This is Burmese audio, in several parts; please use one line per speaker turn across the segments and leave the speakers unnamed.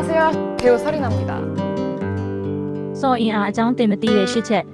안녕하세요. 배우 서리나입니다.
စော်အင်အားအကြောင်းတင်မသိတဲ့ရှစ်ချက်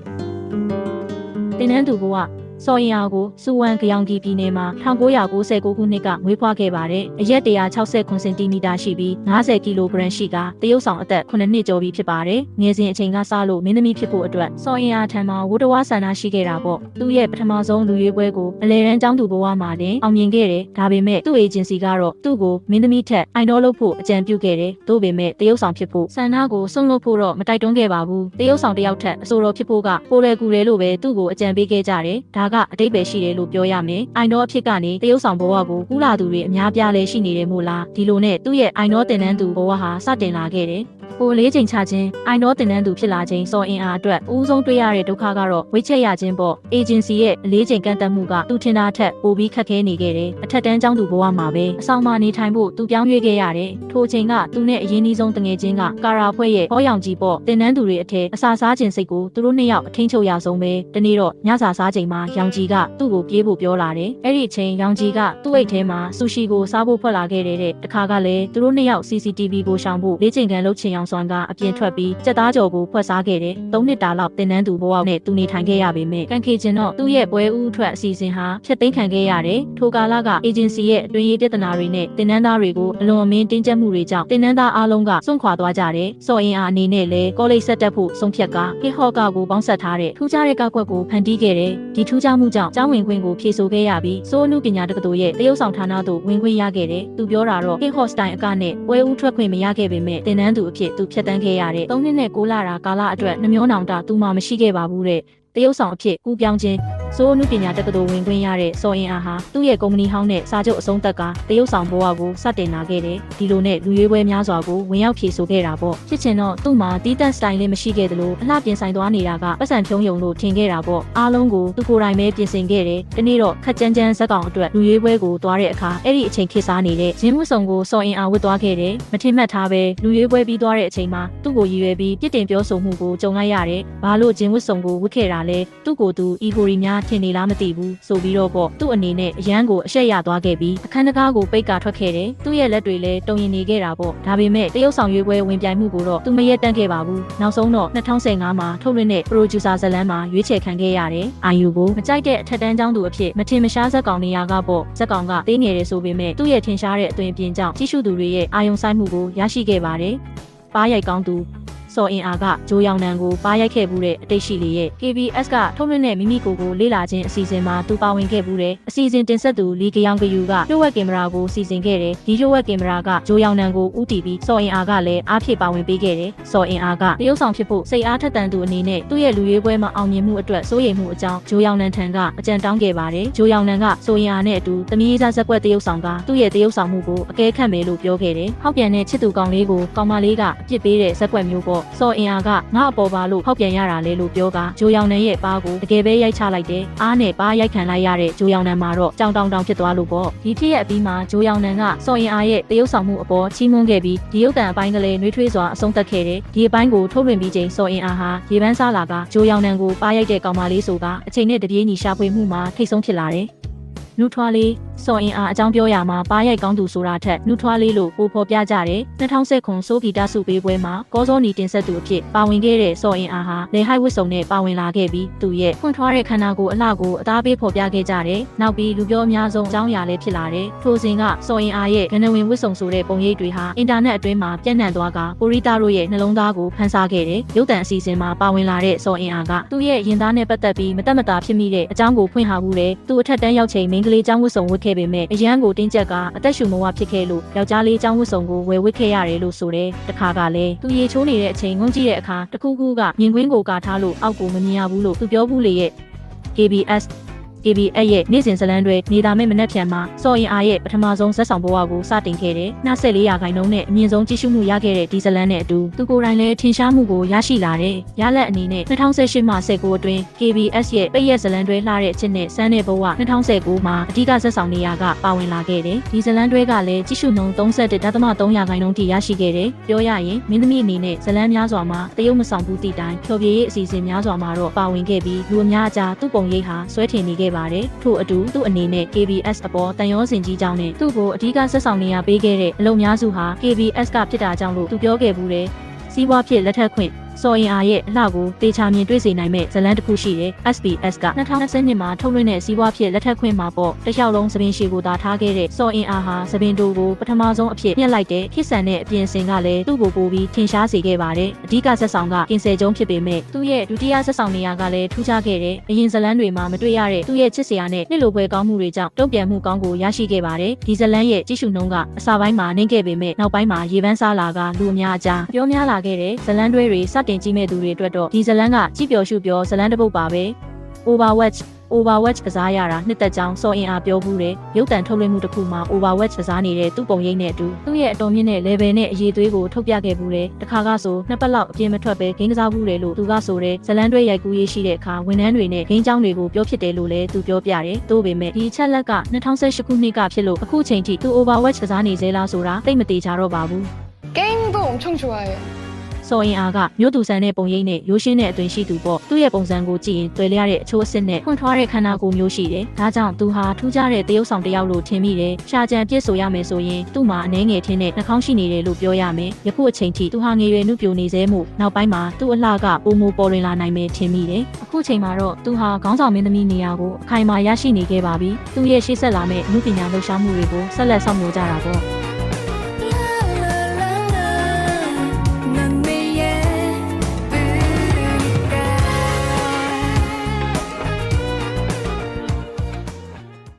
တင်နန်းသူဘဝ စော်အင်အားကိုစူဝမ်ကြောင်ကြီးပြည်နယ်မှာ1999ခုနှစ်ကမွေးဖွားခဲ့ပါတယ်။အရက်160စင်တီမီတာရှိပြီး90ကီလိုဂရမ်ရှိကတရုတ်ဆောင်အသက်9နှစ်ကျော်ပြီဖြစ်ပါတယ်။ငယ်စဉ်အချိန်ကစလို့မင်းသမီးဖြစ်ဖို့အတွက်စော်အင်အားထံမှာဝတ္တဝါဆန္ဒရှိခဲ့တာပေါ့။သူ့ရဲ့ပထမဆုံးလူရွေးပွဲကိုအလဲရန်ကျောင်းသူဘဝမှာတင်အောင်မြင်ခဲ့တယ်။ဒါပေမဲ့သူ့အေဂျင်စီကတော့သူ့ကိုမင်းသမီးထက်အိုင်ဒေါလုပ်ဖို့အကြံပြုခဲ့တယ်။သို့ပေမဲ့တရုတ်ဆောင်ဖြစ်ဖို့ဆန္ဒကိုစွန့်လွတ်ဖို့တော့မတိုက်တွန်းခဲ့ပါဘူး။တရုတ်ဆောင်တစ်ယောက်ထက်အဆိုတော်ဖြစ်ဖို့ကပိုလဲကူတယ်လို့ပဲသူ့ကိုအကြံပေးခဲ့ကြတယ်။ဒါကအတိတ်ပဲရှိတယ်လို့ပြောရမယ်။အိုင်ဒေါအဖြစ်ကနေတရုတ်ဆောင်ဘဝကိုကူးလာသူတွေအများပြားလဲရှိနေတယ်မို့လား။ဒီလိုနဲ့သူ့ရဲ့အိုင်ဒေါတင်နန်းသူဘဝဟာစတင်လာခဲ့တယ်။ ကိုလေးချိန်ချခြင်းအိုင်ဒေါတင်နန်းသူဖြစ်လာခြင်းစော်အင်အားအတွက်အဦးဆုံးတွေ့ရတဲ့ဒုက္ခကတော့ဝိတ်ချက်ရခြင်းပေါ့အေဂျင်စီရဲ့အလေးချိန်ကန့်သက်မှုကသူထင်တာထက်ပိုပြီးခက်ခဲနေခဲ့တယ်အထက်တန်းကျောင်းသူဘဝမှာပဲအဆောင်မှာနေထိုင်ဖို့သူပြောင်းရွှေ့ခဲ့ရတယ်ထိုအချိန်ကသူနဲ့အရင်နှီးဆုံးတငယ်ချင်းကကာရာဖွဲ့ရဲ့ဟောရောင်ကြီးပေါ့တင်နန်းသူတွေအထက်အစာစားခြင်းစိတ်ကိုသူတို့နှစ်ယောက်အထင်းချုပ်ရဆုံးပဲတနေ့တော့ညစာစားချိန်မှာရောင်ကြီးကသူ့ကိုပြေးဖို့ပြောလာတယ်အဲ့ဒီအချိန်ရောင်ကြီးကသူ့အိတ်ထဲမှာဆူရှီကိုစားဖို့ဖွက်လာခဲ့တဲ့တခါကလည်းသူတို့နှစ်ယောက် CCTV ကိုရှောင်ဖို့လေ့ကျင့်ခန်းလုပ်ချင်အောင်စွမ်းကအပြင်ထွက်ပြီးစက်သားကြော်ကိုဖွက်စားခဲ့တယ်၃နှစ်တာလောက်တင်နန်းသူဘဝနဲ့သူနေထိုင်ခဲ့ရပေမဲ့ကန်ခေချင်းတော့သူ့ရဲ့ပွဲဥအထွက်အစီအစဉ်ဟာဖျက်သိမ်းခံခဲ့ရတယ်ထိုကာလကအေဂျင်စီရဲ့အတွင်းရေးပြဿနာတွေနဲ့တင်နန်းသားတွေကိုအလွန်အမင်းတင်းကျပ်မှုတွေကြောင့်တင်နန်းသားအားလုံးကစွန့်ခွာသွားကြတယ်စော်အင်အားအနေနဲ့လည်းကောလိပ်ဆက်တက်ဖို့ဆုံးဖြတ်ကဟစ်ဟော့ကာကိုပေါင်းဆက်ထားတဲ့ထူးခြားတဲ့ကောက်ကွက်ကိုဖန်တီးခဲ့တယ်ဒီထူးခြားမှုကြောင့်ကျောင်းဝင်ခွင့်ကိုဖြေဆိုခဲ့ရပြီးစိုးအမှုပညာတက္ကသိုလ်ရဲ့တရုတ်ဆောင်ဌာနသို့ဝင်ခွင့်ရခဲ့တယ်သူပြောတာတော့ဟစ်ဟော့စတိုင်အကနဲ့ပွဲဥထွက်ခွင့်မရခဲ့ပေမဲ့တင်နန်းသူအဖြစ်သူဖြတ်တန်းခဲ့ရတဲ့၃နှစ်နဲ့၉လတာကာလအတွက်နှမျောနောင်တသူမှမရှိခဲ့ပါဘူးတဲ့ တရုတ်ဆောင်အဖြစ်ကူးပြောင်းခြင်းစိုးအမှုပညာတက္ကသိုလ်ဝင်ခွင့်ရတဲ့စော်အင်အားဟာသူ့ရဲ့ကုမ္ပဏီဟောင်းနဲ့စာချုပ်အဆုံးသက်ကတရုတ်ဆောင်ဘဝကိုစတင်လာခဲ့တယ်ဒီလိုနဲ့လူရွေးပွဲများစွာကိုဝင်ရောက်ဖြေဆိုခဲ့တာပေါ့ဖြစ်ချင်တော့သူ့မှာတီးတက်စတိုင်လည်းမရှိခဲ့သလိုအလှပြင်ဆိုင်သွားနေတာကပတ်စံဖြုံးယုံလို့ထင်ခဲ့တာပေါ့အားလုံးကိုသူကိုယ်တိုင်ပဲပြင်ဆင်ခဲ့တယ်ဒီနေ့တော့ခက်ကြမ်းကြမ်းဇက်ကောင်အတွက်လူရွေးပွဲကိုသွားတဲ့အခါအဲ့ဒီအချိန်ခေတ်စားနေတဲ့ဂျင်းမှုဆောင်ကိုစော်အင်အားဝတ်သွားခဲ့တယ်မထင်မှတ်ထားပဲလူရွေးပွဲပြီးသွားတဲ့အချိန်မှာသူ့ကိုရည်ရွယ်ပြီးပြစ်တင်ပြောဆိုမှုကိုကြုံလိုက်ရတယ်ဘာလို့ဂျင်းဝတ်ဆောင်ကိုဝတ်ခဲ့တာလဲသူ့ကိုယ်သူအီဂိုရီများထင်နေလားမသိဘူးဆိုပြီးတော့ပေါ့သူ့အနေနဲ့အရန်ကိုအရှက်ရသွားခဲ့ပြီးအခန်းတကားကိုပိတ်ကာထွက်ခဲ့တယ်သူ့ရဲ့လက်တွေလည်းတုံရင်နေခဲ့တာပေါ့ဒါပေမဲ့တရုတ်ဆောင်ရွေးပွဲဝင်ပြိုင်မှုကိုတော့သူမရက်တန့်ခဲ့ပါဘူးနောက်ဆုံးတော့2015မှာထုတ်လွှင့်တဲ့ producer ဇတ်လန်းမှာရွေးချယ်ခံခဲ့ရတယ်အာယူကိုမကြိုက်တဲ့အထက်တန်းကျောင်းသူအဖြစ်မထင်မရှားဇက်ကောင်နေရာကပေါ့ဇက်ကောင်ကသေးငယ်တယ်ဆိုပေမဲ့သူ့ရဲ့ထင်ရှားတဲ့အသွင်အပြင်ကြောင့်ကြီးစုသူတွေရဲ့အာယုံဆိုင်မှုကိုရရှိခဲ့ပါတယ်ပါးရိုက်ကောင်းသူ စော်အင်အားကဂျိုးရောင်နံကိုပါရိုက်ခဲ့မှုတဲ့အတိတ်ရှိလေရဲ့ KBS ကထုတ်လွှင့်တဲ့မိမိကိုယ်ကိုလေ့လာခြင်းအစီအစဉ်မှာသူပါဝင်ခဲ့မှုတဲ့အစီအစဉ်တင်ဆက်သူလီကယောင်ကယူကလျှို့ဝှက်ကင်မရာကိုစီစဉ်ခဲ့တယ်ဒီလျှို့ဝှက်ကင်မရာကဂျိုးရောင်နံကိုဥတီပြီးစော်အင်အားကလည်းအားဖြည့်ပါဝင်ပေးခဲ့တယ်စော်အင်အားကတရုတ်ဆောင်ဖြစ်ဖို့စိတ်အားထက်သန်သူအနေနဲ့သူ့ရဲ့လူရွေးပွဲမှာအောင်မြင်မှုအတွက်စိုးရိမ်မှုအကြောင်းဂျိုးရောင်နံထံကအကြံတောင်းခဲ့ပါတယ်ဂျိုးရောင်နံကဆိုရင်အားနဲ့အတူသမီးစားဇက်ကွက်တရုတ်ဆောင်ကသူ့ရဲ့တရုတ်ဆောင်မှုကိုအကဲခတ်မယ်လို့ပြောခဲ့တယ်ဟောက်ပြန်တဲ့ချစ်သူကောင်လေးကိုကောင်မလေးကအပြစ်ပေးတဲ့ဇက်ကွက်မျိုးပေါ့စော်အင်အားကငါအပေါ်ပါလို့ဟောက်ပြန်ရတာလေလို့ပြောကဂျိုးရောင်နံရဲ့ပါးကိုတကယ်ပဲရိုက်ချလိုက်တယ်အားနဲ့ပါးရိုက်ခံလိုက်ရတဲ့ဂျိုးရောင်နံမှာတော့ကြောင်တောင်တောင်ဖြစ်သွားလို့ပေါ့ဒီဖြစ်ရဲ့အပြီးမှာဂျိုးရောင်နံကစော်ရင်အားရဲ့တရုတ်ဆောင်မှုအပေါ်ချီးမွမ်းခဲ့ပြီးဒီရုပ်တံအပိုင်းကလေးနှွေးထွေးစွာအဆုံးသတ်ခဲ့တယ်ဒီအပိုင်းကိုထုတ်လွှင့်ပြီးချိန်စော်ရင်အားဟာရေပန်းစားလာကဂျိုးရောင်နံကိုပါးရိုက်တဲ့ကောင်မလေးဆိုကအချိန်နဲ့တပြေးညီရှာဖွေမှုမှာထိတ်ဆုံးဖြစ်လာတယ် နူထွားလေးစော်အင်အားအကြောင်းပြောရမှာပါရိုက်ကောင်းသူဆိုတာထက်နူထွားလေးလို့ပိုဖော်ပြကြတယ်2010ခုဆိုဂီတစုပေးပွဲမှာကောစောနီတင်ဆက်သူအဖြစ်ပါဝင်ခဲ့တဲ့စော်အင်အားဟာလေဟိုက်ဝစ်စုံနဲ့ပါဝင်လာခဲ့ပြီးသူရဲ့ဖွင့်ထွားတဲ့ခန္ဓာကိုယ်အလှကိုအသားပေးဖော်ပြခဲ့ကြတယ်နောက်ပြီးလူပြောအများဆုံးအကြောင်းအရာလည်းဖြစ်လာတယ်ထိုစဉ်ကစော်အင်အားရဲ့ဂနဝင်ဝစ်စုံဆိုတဲ့ပုံရိပ်တွေဟာအင်တာနက်အတွင်းမှာပြန့်နှံ့သွားကပိုရီတာတို့ရဲ့နှလုံးသားကိုဖန်ဆားခဲ့တယ်ရုပ်တံအစီအစဉ်မှာပါဝင်လာတဲ့စော်အင်အားကသူ့ရဲ့ရင်သားနဲ့ပတ်သက်ပြီးမတက်မတာဖြစ်မိတဲ့အကြောင်းကိုဖွင့်ဟဘူးတယ်သူအထက်တန်းရောက်ချိန်မိန်းကလေးចောင်းဝစ်စုံဝတ်ခဲ့ပေမဲ့အရန်ကိုတင်းကျပ်ကအသက်ရှူမဝဖြစ်ခဲ့လို့ယောက်ျားလေးចောင်းဝတ်စုံကိုဝယ်ဝတ်ခဲ့ရတယ်လို့ဆိုတယ်တခါကလည်းသူရေချိုးနေတဲ့အချိန်ငုံကြည့်တဲ့အခါတခုခုကမြင်ကွင်းကိုကာထားလို့အောက်ကိုမမြင်ရဘူးလို့သူပြောဘူးလေရဲ့ KBS KBS ရဲ့နေ့စဉ်ဇလန်းတွေနေတာမဲ့မနက်ဖြန်မှာစော်ရင်အားရဲ့ပထမဆုံးဇက်ဆောင်ဘဝကိုစတင်ခဲ့တဲ့နှဆက်လေးရာခိုင်နှုန်းနဲ့အမြင့်ဆုံးကြည့်ရှုမှုရခဲ့တဲ့ဒီဇလန်းနဲ့အတူသူကိုယ်တိုင်လည်းထင်ရှားမှုကိုရရှိလာတဲ့ရလက်အနေနဲ့2018မှ19အတွင်း KBS ရဲ့ပိတ်ရက်ဇလန်းတွေလှတဲ့အချက်နဲ့စမ်းတဲ့ဘဝ2019မှာအဓိကဇက်ဆောင်နေရာကပါဝင်လာခဲ့တယ်ဒီဇလန်းတွေကလည်းကြည့်ရှုနှုန်း31.3ရာခိုင်နှုန်းထိရရှိခဲ့တယ်ပြောရရင်မင်းသမီးအနေနဲ့ဇလန်းများစွာမှာတရုတ်မဆောင်ဘူးတီတိုင်းဖြော်ပြရေးအစီအစဉ်များစွာမှာတော့ပါဝင်ခဲ့ပြီးလူအများအကြားသူ့ပုံရိပ်ဟာဆွဲထင်နေခဲ့ပါပါတယ်ထို့အတူသူ့အနေနဲ့ KBS အပေါ်တန်ရောစင်ကြီးကြောင်းနဲ့သူ့ကိုအဓိကဆက်ဆောင်နေရပေးခဲ့တဲ့အလုံများစုဟာ KBS ကဖြစ်တာကြောင့်လို့သူပြောခဲ့ဘူးတယ်စီးပွားဖြစ်လက်ထက်ခွင့် စော်ရင်အားရဲ့အလှကိုတေချာမြင်တွေ့စေနိုင်မဲ့ဇလန်တစ်ခုရှိတယ် SBS က2020မှာထုတ်လွှင့်တဲ့စီးပွားဖြစ်လက်ထက်ခွင့်မှာပေါ့တစ်လျှောက်လုံးသပင်ရှည်ကိုသာထားခဲ့တဲ့စော်ရင်အားဟာသပင်တိုကိုပထမဆုံးအဖြစ်ပြက်လိုက်တဲ့ဖြစ်ဆန်တဲ့အပြင်စင်ကလည်းသူ့ကိုပို့ပြီးထင်ရှားစေခဲ့ပါတယ်အဓိကဆက်ဆောင်ကကင်ဆယ်ကျုံဖြစ်ပေမဲ့သူ့ရဲ့ဒုတိယဆက်ဆောင်နေရာကလည်းထူးခြားခဲ့တယ်အရင်ဇလန်တွေမှာမတွေ့ရတဲ့သူ့ရဲ့ချစ်စရာနဲ့နှစ်လိုပွဲကောင်းမှုတွေကြောင့်တုံ့ပြန်မှုကောင်းကိုရရှိခဲ့ပါတယ်ဒီဇလန်ရဲ့ကြီးစုနှုံးကအစာပိုင်းမှာနှိမ့်ခဲ့ပေမဲ့နောက်ပိုင်းမှာရေပန်းစားလာကလူအများအကြားပြောများလာခဲ့တဲ့ဇလန်တွဲတွေစတင်ကြည့်မဲ့သူတွေအတွက်တော့ဒီဇလန်းကကြည်ပျော်ရှုပျော်ဇလန်းတစ်ပုတ်ပါပဲ Overwatch Overwatch ကစားရတာနှစ်သက်ကြောင်းစောအင်အားပြောမှုတယ်ရုပ်တံထုတ်လွှင့်မှုတစ်ခုမှာ Overwatch ကစားနေတဲ့သူ့ပုံရိပ်နဲ့အတူသူ့ရဲ့အတော်မြင့်တဲ့ level နဲ့အရေးသွေးကိုထုတ်ပြခဲ့မှုတယ်တခါကဆိုနှစ်ပတ်လောက်အပြင်းမထွက်ပဲဂိမ်းကစားမှုတယ်လို့သူကဆိုတဲ့ဇလန်တွဲရိုက်ကူးရေးရှိတဲ့အခါဝန်ထမ်းတွေနဲ့ဂိမ်းကြောင်းတွေကိုပြောဖြစ်တယ်လို့လည်းသူပြောပြတယ်သို့ပေမဲ့ဒီအချက်လက်က2018ခုနှစ်ကဖြစ်လို့အခုချိန်ထိသူ Overwatch ကစားနေသေးလားဆိုတာသိမသေးကြတော့ပါဘူး
Game Boom 冲出来
စော်ရင်အားကမြို့သူဆန်တဲ့ပုံရိပ်နဲ့ရိုးရှင်းတဲ့အသွင်ရှိသူပေါ့သူ့ရဲ့ပုံစံကိုကြည့်ရင်တွေ့လျရတဲ့အချိုးအစစ်နဲ့ဖွင့်ထွားတဲ့ခန္ဓာကိုယ်မျိုးရှိတယ်ဒါကြောင့်သူဟာထူးခြားတဲ့တရုပ်ဆောင်တစ်ယောက်လို့ထင်မိတယ်ရှာကြံပြစ်ဆိုရမယ်ဆိုရင်သူ့မှာအနှဲငယ်ထင်းတဲ့နှာခေါင်းရှိနေတယ်လို့ပြောရမယ်ယခုအချိန်ထိသူဟာငယ်ရွယ်နှုတ်ပြိုနေသေးမှုနောက်ပိုင်းမှာသူ့အလှကပုံမပေါ်လွင်လာနိုင်မယ်ထင်မိတယ်အခုချိန်မှာတော့သူဟာခေါင်းဆောင်မင်းသမီးနေရာကိုအခိုင်အမာရရှိနေခဲ့ပါပြီသူ့ရဲ့ရှေ့ဆက်လာမယ့်အမှုပညာလှူရှားမှုတွေကိုဆက်လက်ဆောင်ရွက်ကြတာပေါ့